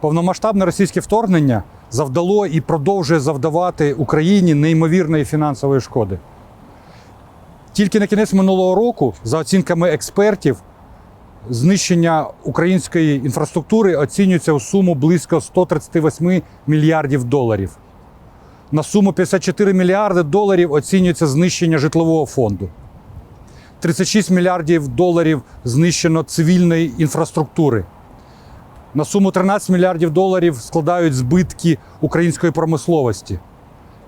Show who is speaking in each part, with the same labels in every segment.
Speaker 1: Повномасштабне російське вторгнення завдало і продовжує завдавати Україні неймовірної фінансової шкоди. Тільки на кінець минулого року, за оцінками експертів, знищення української інфраструктури оцінюється у суму близько 138 мільярдів доларів. На суму 54 мільярди доларів оцінюється знищення житлового фонду. 36 мільярдів доларів знищено цивільної інфраструктури. На суму 13 мільярдів доларів складають збитки української промисловості.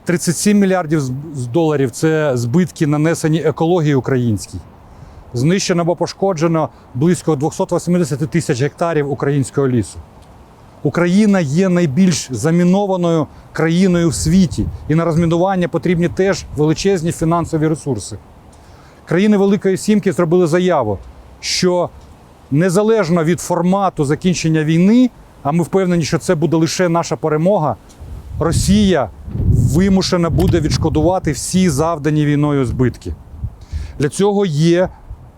Speaker 1: 37 мільярдів доларів це збитки, нанесені екології українській. Знищено або пошкоджено близько 280 тисяч гектарів українського лісу. Україна є найбільш замінованою країною в світі, і на розмінування потрібні теж величезні фінансові ресурси. Країни Великої Сімки зробили заяву, що незалежно від формату закінчення війни, а ми впевнені, що це буде лише наша перемога, Росія вимушена буде відшкодувати всі завдані війною збитки. Для цього є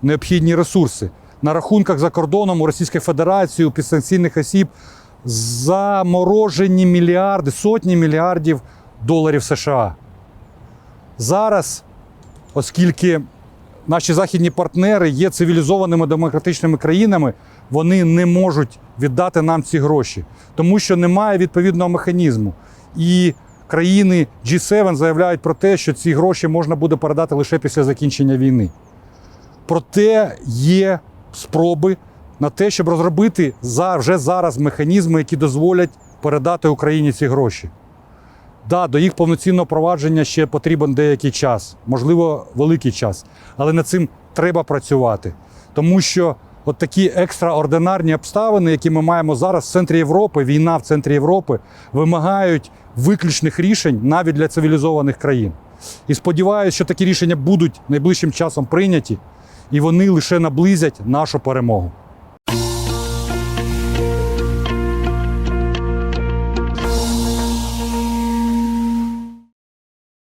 Speaker 1: необхідні ресурси. На рахунках за кордоном у Російської Федерації у підсанкційних осіб заморожені мільярди, сотні мільярдів доларів США. Зараз, оскільки наші західні партнери є цивілізованими демократичними країнами, вони не можуть віддати нам ці гроші, тому що немає відповідного механізму. І країни G7 заявляють про те, що ці гроші можна буде передати лише після закінчення війни. Проте є спроби на те, щоб розробити вже зараз механізми, які дозволять передати Україні ці гроші. Да, до їх повноцінного провадження ще потрібен деякий час, можливо, великий час. Але над цим треба працювати. Тому що от такі екстраординарні обставини, які ми маємо зараз в центрі Європи, війна в центрі Європи, вимагають виключних рішень навіть для цивілізованих країн. І сподіваюся, що такі рішення будуть найближчим часом прийняті, і вони лише наблизять нашу перемогу.